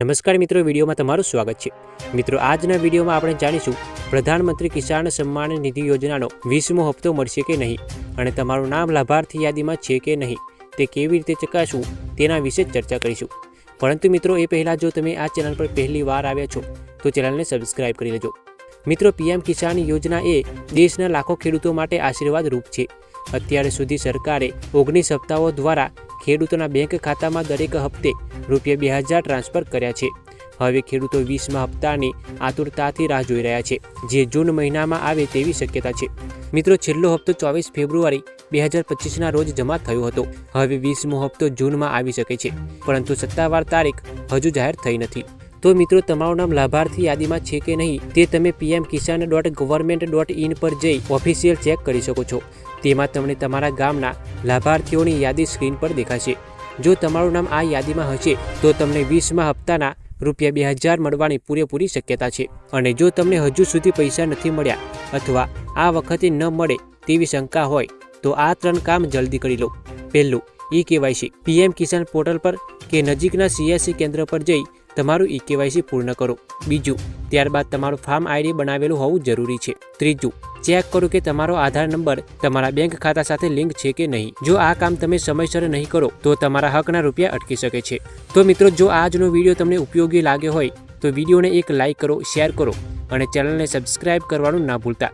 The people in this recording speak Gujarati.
નમસ્કાર મિત્રો, વિડીયોમાં તમારું સ્વાગત છે. મિત્રો, આજના વિડીયોમાં આપણે જાણીશું પ્રધાનમંત્રી કિસાન સન્માન નિધિ યોજનાનો વીસમો હપ્તો મળશે કે નહીં અને તમારું નામ લાભાર્થી યાદીમાં છે કે નહીં તે કેવી રીતે ચકાસવું તેના વિશે ચર્ચા કરીશું. પરંતુ મિત્રો, એ પહેલાં જો તમે આ ચેનલ પર પહેલી વાર આવ્યા છો, તો ચેનલને સબસ્ક્રાઇબ કરી લેજો. મિત્રો, પીએમ કિસાન યોજના એ દેશના લાખો ખેડૂતો માટે આશીર્વાદ રૂપ છે. અત્યાર સુધી સરકારે ઓગણીસ હપ્તાઓ દ્વારા ખેડૂતોના બેંક ખાતામાં દરેક હપ્તે રૂપિયા બે હજાર ટ્રાન્સફર કર્યા છે. હવે ખેડૂતો વીસમા હપ્તાની આતુરતાથી રાહ જોઈ રહ્યા છે, જે જૂન મહિનામાં આવે તેવી શક્યતા છે. મિત્રો, છેલ્લો હપ્તો ચોવીસ ફેબ્રુઆરી બે હજાર પચીસના રોજ જમા થયો હતો. હવે વીસમો હપ્તો જૂનમાં આવી શકે છે, પરંતુ સત્તાવાર તારીખ હજુ જાહેર થઈ નથી. તો મિત્રો, તમારું નામ લાભાર્થી યાદીમાં છે કે નહીં, તે તમે PM Kisan dot government dot in પર જઈ ઓફિશિયલ ચેક કરી શકો છો. તેમાં તમને તમારા ગામના લાભાર્થીઓની યાદી સ્ક્રીન પર દેખાશે. જો તમારું નામ આ યાદીમાં હશે, તો તમને વીસમાં હપ્તાના રૂપિયા બે હજાર મળવાની પૂરેપૂરી શક્યતા છે. અને જો તમને હજુ સુધી પૈસા નથી મળ્યા અથવા આ વખતે ન મળે તેવી શંકા હોય, તો આ ત્રણ કામ જલ્દી કરી લો. પહેલું, e KYC. PM Kisan portal પર કે નજીકના સીએસસી કેન્દ્ર પર જઈ તમારું ઈ કેવાયસી પૂર્ણ કરો. બીજું, ત્યારબાદ તમારું ફાર્મ આઈડી બનાવેલું હોવું જરૂરી છે. ત્રીજું, ચેક કરો કે તમારો આધાર નંબર તમારા બેંક ખાતા સાથે લિંક છે કે નહીં. જો આ કામ તમે સમયસર નહીં કરો, તો તમારા હકના રૂપિયા અટકી શકે છે. તો મિત્રો, જો આજનો વીડિયો તમને ઉપયોગી લાગ્યો હોય, તો વિડીયોને એક લાઇક કરો, શેર કરો અને ચેનલને સબસ્ક્રાઇબ કરવાનું ના ભૂલતા.